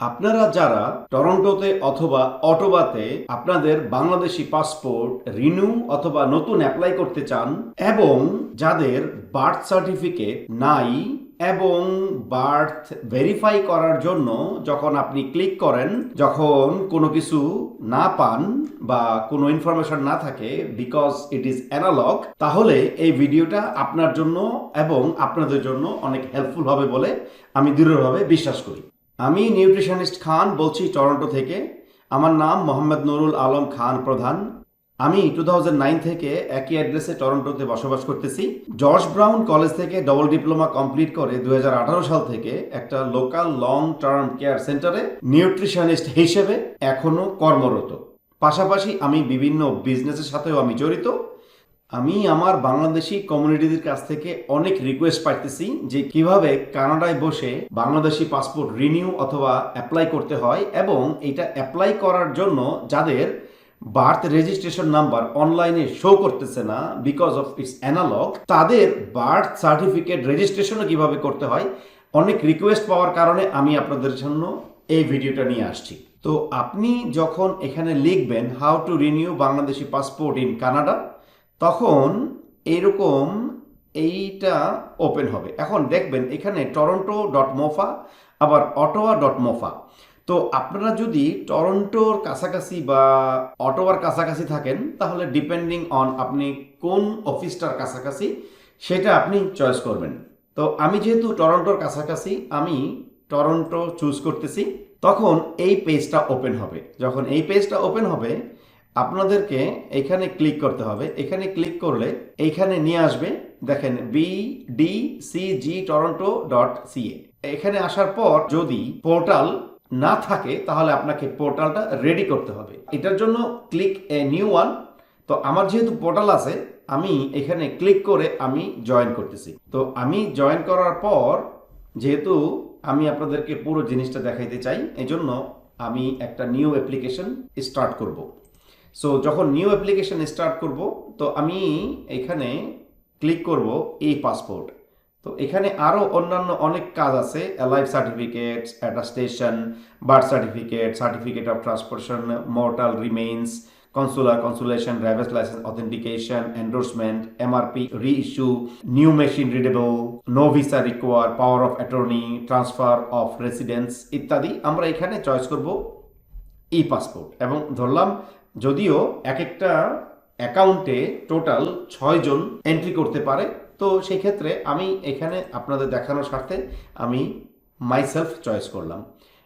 আপনারা যারা টরন্টোতে অথবা অটোবাতে আপনাদের বাংলাদেশি পাসপোর্ট রিনিউ অথবা নতুন অ্যাপ্লাই করতে চান এবং যাদের বার্থ সার্টিফিকেট নাই এবং বার্থ ভেরিফাই করার জন্য যখন আপনি ক্লিক করেন, যখন কোনো কিছু না পান বা কোনো ইনফরমেশন না থাকে বিকজ ইট ইজ অ্যানালগ তাহলে এই ভিডিওটা আপনার জন্য এবং আপনাদের জন্য অনেক হেল্পফুল হবে বলে আমি দৃঢ়ভাবে বিশ্বাস করি। আমি নিউট্রিশনিস্ট খান বলছি টরন্টো থেকে। আমার নাম মোহাম্মদ নুরুল আলম খান প্রধান। আমি টু থেকে একই অ্যাড্রেসে টরন্টোতে বসবাস করতেছি। জর্জ ব্রাউন কলেজ থেকে ডবল ডিপ্লোমা কমপ্লিট করে দুই হাজার আঠারো সাল থেকে একটা লোকাল লং টার্ম কেয়ার সেন্টারে নিউট্রিশনিস্ট হিসেবে এখনও কর্মরত। পাশাপাশি আমি বিভিন্ন বিজনেসের সাথেও আমি জড়িত। আমি আমার বাংলাদেশি কমিউনিটিদের কাছ থেকে অনেক রিকোয়েস্ট পাইতেছি যে কীভাবে কানাডায় বসে বাংলাদেশি পাসপোর্ট রিনিউ অথবা অ্যাপ্লাই করতে হয় এবং এটা অ্যাপ্লাই করার জন্য যাদের বার্থ রেজিস্ট্রেশন নাম্বার অনলাইনে শো করতেছে না বিকজ অফ ইটস অ্যানালগ তাদের বার্থ সার্টিফিকেট রেজিস্ট্রেশনও কীভাবে করতে হয়, অনেক রিকোয়েস্ট পাওয়ার কারণে আমি আপনাদের জন্য এই ভিডিওটা নিয়ে আসছি। তো আপনি যখন এখানে লিখবেন how to renew Bangladeshi passport in Canada তখন এরকম এইটা ওপেন হবে। এখন দেখবেন এখানে টরন্টো ডট মোফা আবার অটোয়া ডট মোফা তো আপনারা যদি টরন্টোর কাছাকাছি বা অটোয়ার কাছাকাছি থাকেন, তাহলে ডিপেন্ডিং অন আপনি কোন অফিসটার কাছাকাছি, সেটা আপনি চয়েস করবেন। তো আমি যেহেতু টরন্টোর কাছাকাছি, আমি টরন্টো চুজ করতেছি, তখন এই পেজটা ওপেন হবে। যখন এই পেজটা ওপেন হবে আপনাদেরকে এখানে ক্লিক করতে হবে। এখানে ক্লিক করলে এইখানে নিয়ে আসবে, দেখেন B D C G Toronto dot CA এখানে আসার পর যদি পোর্টাল না থাকে, তাহলে আপনাকে পোর্টালটা রেডি করতে হবে। এটার জন্য ক্লিক এ নিউ ওয়ান তো আমার যেহেতু পোর্টাল আছে, আমি এখানে ক্লিক করে আমি জয়েন করতেছি। তো আমি জয়েন করার পর, যেহেতু আমি আপনাদেরকে পুরো জিনিসটা দেখাইতে চাই, এজন্য আমি একটা নিউ অ্যাপ্লিকেশন স্টার্ট করব। সো যখন নিউ অ্যাপ্লিকেশন স্টার্ট করব, তো আমি এখানে ক্লিক করব এই পাসপোর্ট তো এখানে আরও অন্যান্য অনেক কাজ আছে life certificate attestation birth certificate certificate of transportation mortal remains consular consultation driver's licence authentication endorsement MRP reissue new machine readable no visa require power of attorney transfer of residence ইত্যাদি। আমরা এখানে চয়েস করব ই passport এবং ধরলাম যদিও এক একটা অ্যাকাউন্টে টোটাল ছয়জন এন্ট্রি করতে পারে, তো সেই ক্ষেত্রে আমি এখানে আপনাদের দেখানোর স্বার্থে আমি মাইসেলফ চয়েস করলাম।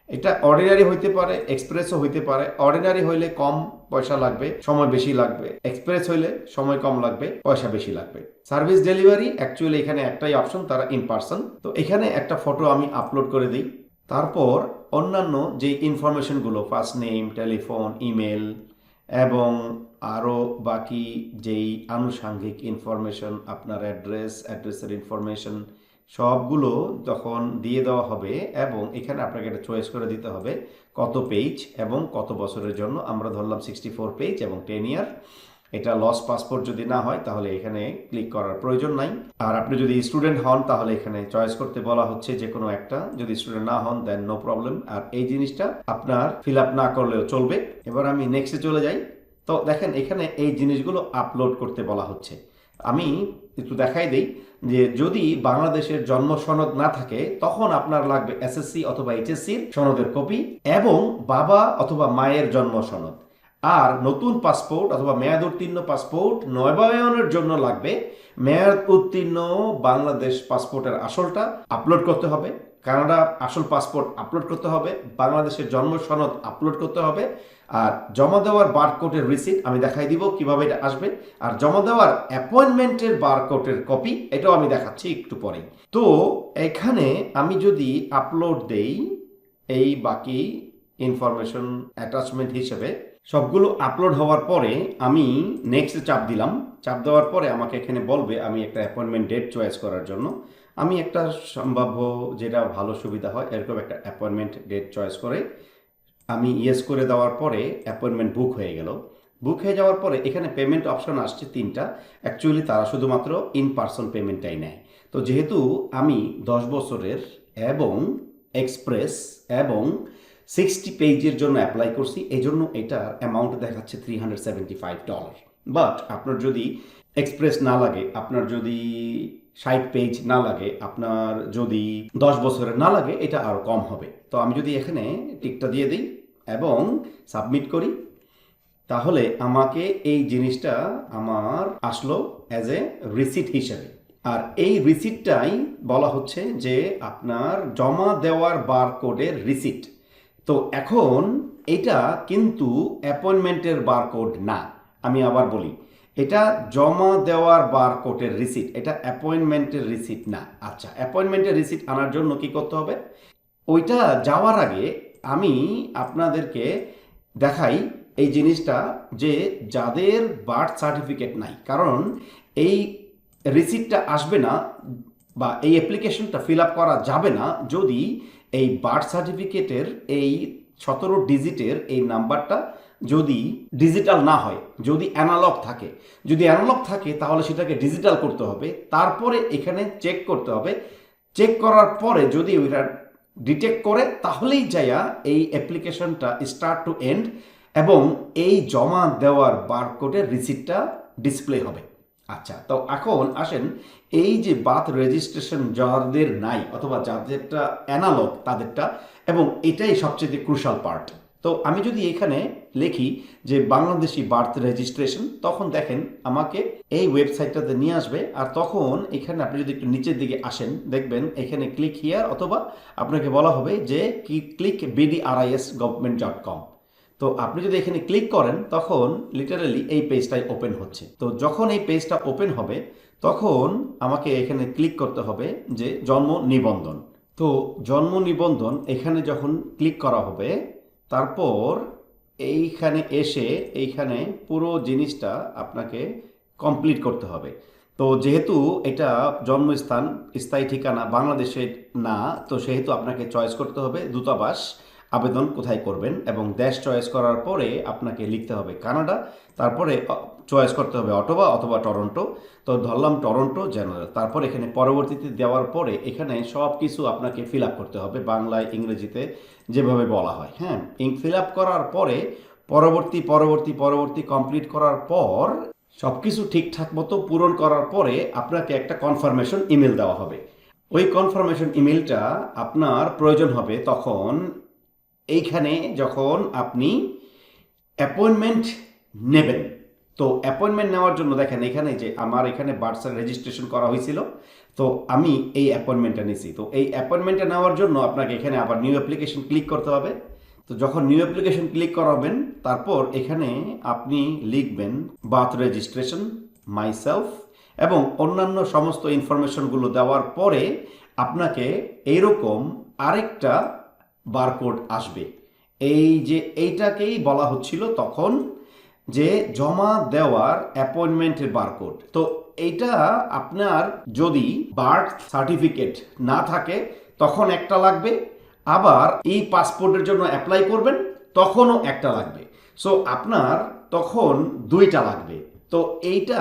এটা অর্ডিনারি হইতে পারে এক্সপ্রেসও হইতে পারে। অর্ডিনারি হইলে কম পয়সা লাগবে, সময় বেশি লাগবে। এক্সপ্রেস হইলে সময় কম লাগবে, পয়সা বেশি লাগবে। সার্ভিস ডেলিভারি অ্যাকচুয়ালি এখানে একটাই অপশন তারা ইন পার্সন তো এখানে একটা ফটো আমি আপলোড করে দিই। তারপর অন্যান্য যে ইনফরমেশনগুলো ফার্স্ট নেম টেলিফোন ইমেল এবং আরও বাকি যেই আনুষাঙ্গিক ইনফরমেশন আপনার অ্যাড্রেস অ্যাড্রেসের ইনফরমেশন সবগুলো তখন দিয়ে দেওয়া হবে এবং এখানে আপনাকে একটা চয়েস করে দিতে হবে, কত পেজ এবং কত বছরের জন্য। আমরা ধরলাম সিক্সটি ফোর পেজ এবং টেন ইয়ার এটা লস পাসপোর্ট যদি না হয়, তাহলে এখানে ক্লিক করার প্রয়োজন নাই। আর আপনি যদি স্টুডেন্ট হন, তাহলে এখানে চয়েস করতে বলা হচ্ছে যে কোনো একটা। যদি স্টুডেন্ট না হন দেন নো প্রবলেম আর এই জিনিসটা আপনার ফিল আপ না করলেও চলবে। এবার আমি নেক্সটে চলে যাই। তো দেখেন, এখানে এই জিনিসগুলো আপলোড করতে বলা হচ্ছে। আমি একটু দেখাই দিই যে যদি বাংলাদেশের জন্ম সনদ না থাকে, তখন আপনার লাগবে এসএসসি অথবা এইচএসসির সনদের কপি এবং বাবা অথবা মায়ের জন্ম সনদ। আর নতুন পাসপোর্ট অথবা মেয়াদ উত্তীর্ণ পাসপোর্ট নবায়নের জন্য লাগবে। মেয়াদ উত্তীর্ণ বাংলাদেশ পাসপোর্টের আসলটা আপলোড করতে হবে। কানাডা আসল পাসপোর্ট আপলোড করতে হবে। বাংলাদেশের জন্ম সনদ আপলোড করতে হবে। আর জমা দেওয়ার বারকোডের রিসিট আমি দেখাই দিব কীভাবে এটা আসবে। আর জমা দেওয়ার অ্যাপয়েন্টমেন্টের বারকোডের কপি এটাও আমি দেখাচ্ছি একটু পরেই। তো এখানে আমি যদি আপলোড দেই এই বাকি ইনফরমেশন অ্যাটাচমেন্ট হিসেবে সবগুলো আপলোড হওয়ার পরে আমি নেক্সট চাপ দিলাম। চাপ দেওয়ার পরে আমাকে এখানে বলবে আমি একটা অ্যাপয়েন্টমেন্ট ডেট চয়েস করার জন্য। আমি একটা সম্ভাব্য যেটা ভালো সুবিধা হয়, এরকম একটা অ্যাপয়েন্টমেন্ট ডেট চয়েস করে আমি ইয়েস করে দেওয়ার পরে অ্যাপয়েন্টমেন্ট বুক হয়ে গেল। বুক হয়ে যাওয়ার পরে এখানে পেমেন্ট অপশন আসছে তিনটা। অ্যাকচুয়ালি তারা শুধুমাত্র ইন পার্সন পেমেন্টটাই নেয়। তো যেহেতু আমি দশ বছরের এবং এক্সপ্রেস এবং সিক্সটি পেজের জন্য অ্যাপ্লাই করছি এই জন্য এটার অ্যামাউন্ট দেখাচ্ছে three hundred seventy five dollar but আপনার যদি এক্সপ্রেস না লাগে, আপনার যদি ষাট পেজ না লাগে, আপনার যদি দশ বছরের না লাগে, এটা আরও কম হবে। তো আমি যদি এখানে টিকটা দিয়ে দিই এবং সাবমিট করি, তাহলে আমাকে এই জিনিসটা আমার আসলো অ্যাজ এ রিসিট হিসেবে। আর এই রিসিটটাই বলা হচ্ছে যে আপনার জমা দেওয়ার বারকোডের রিসিট তো এখন এটা কিন্তু অ্যাপয়েন্টমেন্টের বারকোড না। আমি আবার বলি, এটা জমা দেওয়ার বারকোডের রিসিট এটা অ্যাপয়েন্টমেন্টের রিসিট না। আচ্ছা অ্যাপয়েন্টমেন্টের রিসিট আনার জন্য কি করতে হবে? ওইটা যাওয়ার আগে আমি আপনাদেরকে দেখাই এই জিনিসটা যে যাদের বার্থ সার্টিফিকেট নাই, কারণ এই রিসিটটা আসবে না বা এই অ্যাপ্লিকেশনটা ফিল আপ করা যাবে না যদি এই বার্থ সার্টিফিকেটের এই সতেরো ডিজিটের এই নাম্বারটা যদি ডিজিটাল না হয়, যদি অ্যানালগ থাকে, যদি অ্যানালগ থাকে তাহলে সেটাকে ডিজিটাল করতে হবে। তারপরে এখানে চেক করতে হবে। চেক করার পরে যদি ওইটা ডিটেক্ট করে, তাহলেই যাইয়া এই অ্যাপ্লিকেশনটা স্টার্ট টু এন্ড এবং এই জমা দেওয়ার বারকোডের রিসিপ্টটা ডিসপ্লে হবে। আচ্ছা তো এখন আসেন, এই যে বাথ রেজিস্ট্রেশন যাদের নাই অথবা যাদেরটা অ্যানালগ তাদেরটা, এবং এটাই সবচেয়ে ক্রুশাল পার্ট। তো আমি যদি এখানে লিখি যে বাংলাদেশি বার্থ রেজিস্ট্রেশন, তখন দেখেন আমাকে এই ওয়েবসাইটটাতে নিয়ে আসবে, আর তখন এখানে আপনি যদি একটু নিচের দিকে আসেন, দেখবেন এখানে ক্লিক হিয়ার অথবা আপনাকে বলা হবে যে কি click BDRIS government dot com তো আপনি যদি এখানে ক্লিক করেন, তখন লিটারালি এই পেজটাই ওপেন হচ্ছে। তো যখন এই পেজটা ওপেন হবে, তখন আমাকে এখানে ক্লিক করতে হবে যে জন্ম নিবন্ধন। তো জন্ম নিবন্ধন এখানে যখন ক্লিক করা হবে, তারপর এইখানে এসে এইখানে পুরো জিনিসটা আপনাকে কমপ্লিট করতে হবে। তো যেহেতু এটা জন্মস্থান, স্থায়ী ঠিকানা বাংলাদেশের না, তো সেহেতু আপনাকে চয়েস করতে হবে দূতাবাস। আবেদন কোথায় করবেন এবং দেশ চয়েস করার পরে আপনাকে লিখতে হবে কানাডা, তারপরে চয়েস করতে হবে অটোবা অথবা টরন্টো। তো ধরলাম টরন্টো, জেনারেল। তারপর এখানে পরবর্তীতে দেওয়ার পরে এখানে সব কিছু আপনাকে ফিল আপ করতে হবে বাংলায়, ইংরেজিতে যেভাবে বলা হয় হ্যাঁ? ফিল আপ করার পরে পরবর্তী পরবর্তী পরবর্তী কমপ্লিট করার পর সব কিছু ঠিকঠাক মতো পূরণ করার পরে আপনাকে একটা কনফার্মেশন ইমেল দেওয়া হবে। ওই কনফার্মেশন ইমেলটা আপনার প্রয়োজন হবে তখন এইখানে যখন আপনি অ্যাপয়েন্টমেন্ট নেবেন, তো অ্যাপয়েন্টমেন্ট নেওয়ার জন্য দেখেন এখানে যে আমার এখানে বার্থ রেজিস্ট্রেশন করা হয়েছিল, তো আমি এই অ্যাপয়েন্টমেন্টটা নিছি। তো এই অ্যাপয়েন্টমেন্টটা নেওয়ার জন্য আপনাকে এখানে আবার নিউ অ্যাপ্লিকেশন ক্লিক করতে হবে। তো যখন নিউ অ্যাপ্লিকেশন ক্লিক করাবেন, তারপর এখানে আপনি লিখবেন বার্থ রেজিস্ট্রেশন মাইসেলফ এবং অন্যান্য সমস্ত ইনফরমেশনগুলো দেওয়ার পরে আপনাকে এইরকম আরেকটা বারকোড আসবে। এই যে এইটাকেই বলা হচ্ছিল তখন যে জমা দেওয়ার অ্যাপয়েন্টমেন্টের বারকোড। তো এইটা আপনার যদি বার্থ সার্টিফিকেট না থাকে, তখন একটা লাগবে। আবার এই পাসপোর্টের জন্য অ্যাপ্লাই করবেন, তখনও একটা লাগবে। সো আপনার তখন দুইটা লাগবে। তো এইটা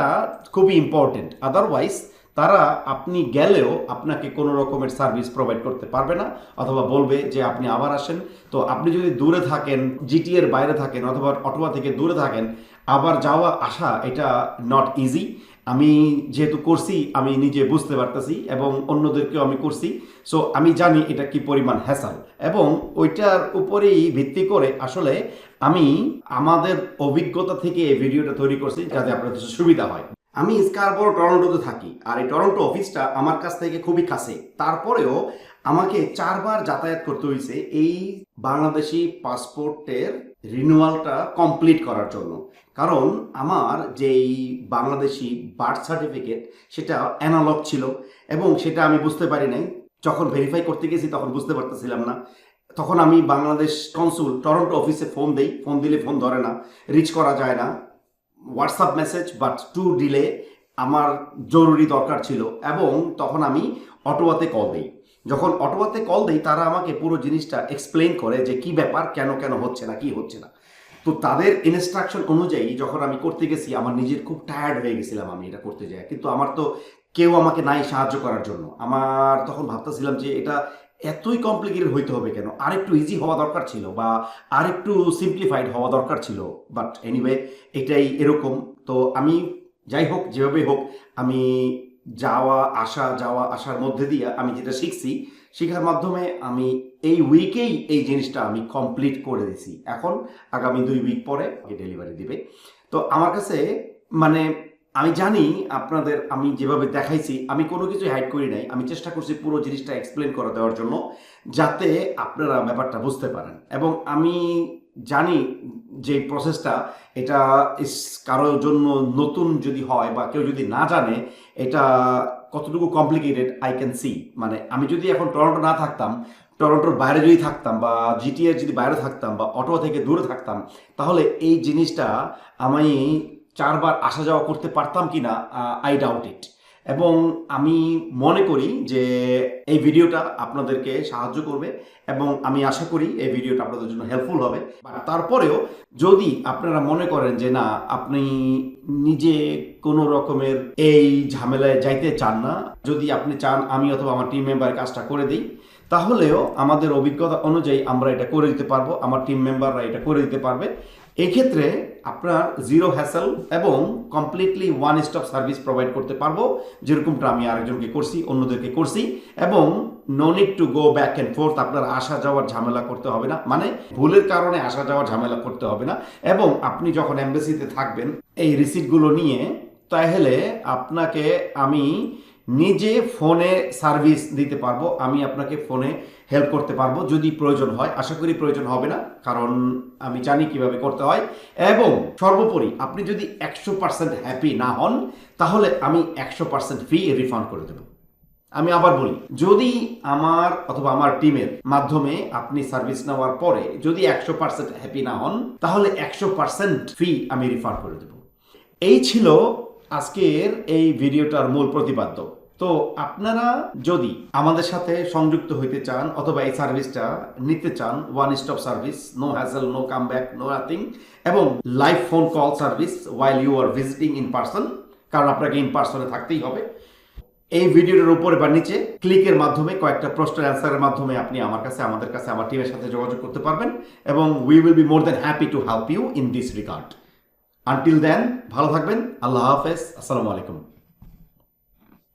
খুবই ইম্পর্টেন্ট আদারওয়াইজ তারা আপনি গেলেও আপনাকে কোনো রকমের সার্ভিস প্রোভাইড করতে পারবে না অথবা বলবে যে আপনি আবার আসেন। তো আপনি যদি দূরে থাকেন জিটি এর বাইরে থাকেন অথবা অটোয়া থেকে দূরে থাকেন, আবার যাওয়া, আসা এটা নট ইজি আমি যেহেতু করছি, আমি নিজে বুঝতে পারতেছি এবং অন্যদেরকেও আমি করছি। সো আমি জানি এটা কি পরিমাণ হ্যাসাল এবং ওইটার উপরেই ভিত্তি করে আসলে আমি আমাদের অভিজ্ঞতা থেকে এই ভিডিওটা তৈরি করছি যাতে আপনাদের সুবিধা হয়। আমি স্কারবোরো টরন্টোতে থাকি, আর এই টরন্টো অফিসটা আমার কাছ থেকে খুবই কাছে। তারপরেও আমাকে চারবার যাতায়াত করতে হয়েছে এই বাংলাদেশি পাসপোর্টের রিনুয়ালটা কমপ্লিট করার জন্য। কারণ আমার যেই বাংলাদেশি বার্থ সার্টিফিকেট সেটা অ্যানালগ ছিল এবং সেটা আমি বুঝতে পারি নাই। যখন ভেরিফাই করতে গেছি, তখন বুঝতে পারতেছিলাম না। তখন আমি বাংলাদেশ কনসুল টরন্টো অফিসে ফোন দেই ফোন দিলে ফোন ধরে না রিচ করা যায় না। WhatsApp message but too delay আমার জরুরি দরকার ছিল, এবং তখন আমি অটোয়াতে কল দিই। যখন অটোয়াতে কল দিই, তারা আমাকে পুরো জিনিসটা এক্সপ্লেন করে যে কি ব্যাপার, কেন কেন হচ্ছে না, কি হচ্ছে না। তো তাদের ইনস্ট্রাকশন অনুযায়ী যখন আমি করতে গেছি, আমার নিজের খুব টায়ার্ড হয়ে গেছিলাম আমি এটা করতে যাই। কিন্তু আমার তো কেউ আমাকে নাই সাহায্য করার জন্য। আমার তখন ভাবতেছিলাম যে এটা এতই কমপ্লিকেটেড হইতে হবে কেন? আরেকটু ইজি হওয়া দরকার ছিল বা আরেকটু সিম্পলিফাইড হওয়া দরকার ছিল বাট এনিওয়ে এটাই এরকম। তো আমি যাই হোক যেভাবে হোক, আমি যাওয়া, আসা, যাওয়া, আসার মধ্যে দিয়ে আমি যেটা শিখছি, শেখার মাধ্যমে আমি এই উইকেই এই জিনিসটা আমি কমপ্লিট করে দিছি। এখন আগামী দুই উইক পরে ডেলিভারি দিবে। তো আমার কাছে মানে আমি জানি আপনাদের, আমি যেভাবে দেখাইছি, আমি কোনো কিছু হাইড করি নাই। আমি চেষ্টা করছি পুরো জিনিসটা এক্সপ্লেন করে দেওয়ার জন্য, যাতে আপনারা ব্যাপারটা বুঝতে পারেন। এবং আমি জানি যে প্রসেসটা এটা কারোর জন্য নতুন যদি হয় বা কেউ যদি না জানে, এটা কতটুকু কমপ্লিকেটেড আই ক্যান সি মানে আমি যদি এখন টরন্টো না থাকতাম টরন্টোর বাইরে যদি থাকতাম বা জিটিএর যদি বাইরে থাকতাম বা অটোয়া থেকে দূরে থাকতাম, তাহলে এই জিনিসটা আমি চারবার আসা যাওয়া করতে পারতাম কি না আই ডাউট ইট এবং আমি মনে করি যে এই ভিডিওটা আপনাদেরকে সাহায্য করবে এবং আমি আশা করি এই ভিডিওটা আপনাদের জন্য হেল্পফুল হবে। তারপরেও যদি আপনারা মনে করেন যে না, আপনি নিজে কোনো রকমের এই ঝামেলায় যাইতে চান না, যদি আপনি চান আমি অথবা আমার টিম মেম্বার কাজটা করে দিই, তাহলেও আমাদের অভিজ্ঞতা অনুযায়ী আমরা এটা করে দিতে পারব, আমার টিম মেম্বাররা এটা করে দিতে পারবে। এই ক্ষেত্রে আপনার জিরো হ্যাসেল এবং completely one stop service provide করতে পারব। যেরকমটা আমি আরেকজনকে করছি, অন্যদেরকে করছি এবং no need to go back and forth আপনার আসা যাওয়ার ঝামেলা করতে হবে না। মানে ভুলের কারণে আসা যাওয়ার ঝামেলা করতে হবে না। এবং আপনি যখন এমবেসিতে থাকবেন, এই রিসিপ্টগুলো নিয়ে, তাহলে আপনাকে আমি নিজে ফোনে সার্ভিস দিতে পারব, আমি আপনাকে ফোনে হেল্প করতে পারব যদি প্রয়োজন হয়। আশা করি প্রয়োজন হবে না, কারণ আমি জানি কীভাবে করতে হয়। এবং সর্বোপরি আপনি যদি একশো পার্সেন্ট হ্যাপি না হন, তাহলে আমি একশো পার্সেন্ট ফি রিফান্ড করে দেবো। আমি আবার বলি, যদি আমার অথবা আমার টিমের মাধ্যমে আপনি সার্ভিস নেওয়ার পরে যদি একশো পার্সেন্ট হ্যাপি না হন, তাহলে একশো পার্সেন্ট ফি আমি রিফান্ড করে দেবো। এই ছিল আজকের এই ভিডিওটার মূল প্রতিপাদ্য। তো আপনারা যদি আমাদের সাথে সংযুক্ত হইতে চান অথবা এই সার্ভিসটা নিতে চান one stop service no hassle no come back no nothing এবং live phone call service while you are visiting in person কারণ আপনাকে ইন পার্সনে থাকতেই হবে, এই ভিডিওটার উপরে বা নিচে ক্লিকের মাধ্যমে কয়েকটা প্রশ্নের অ্যান্সারের মাধ্যমে আপনি আমার কাছে, আমাদের কাছে, আমার টিমের সাথে যোগাযোগ করতে পারবেন এবং we will be more than happy to help you in this regard until then ভালো থাকবেন, আল্লাহ হাফেজ, আসসালামু আলাইকুম।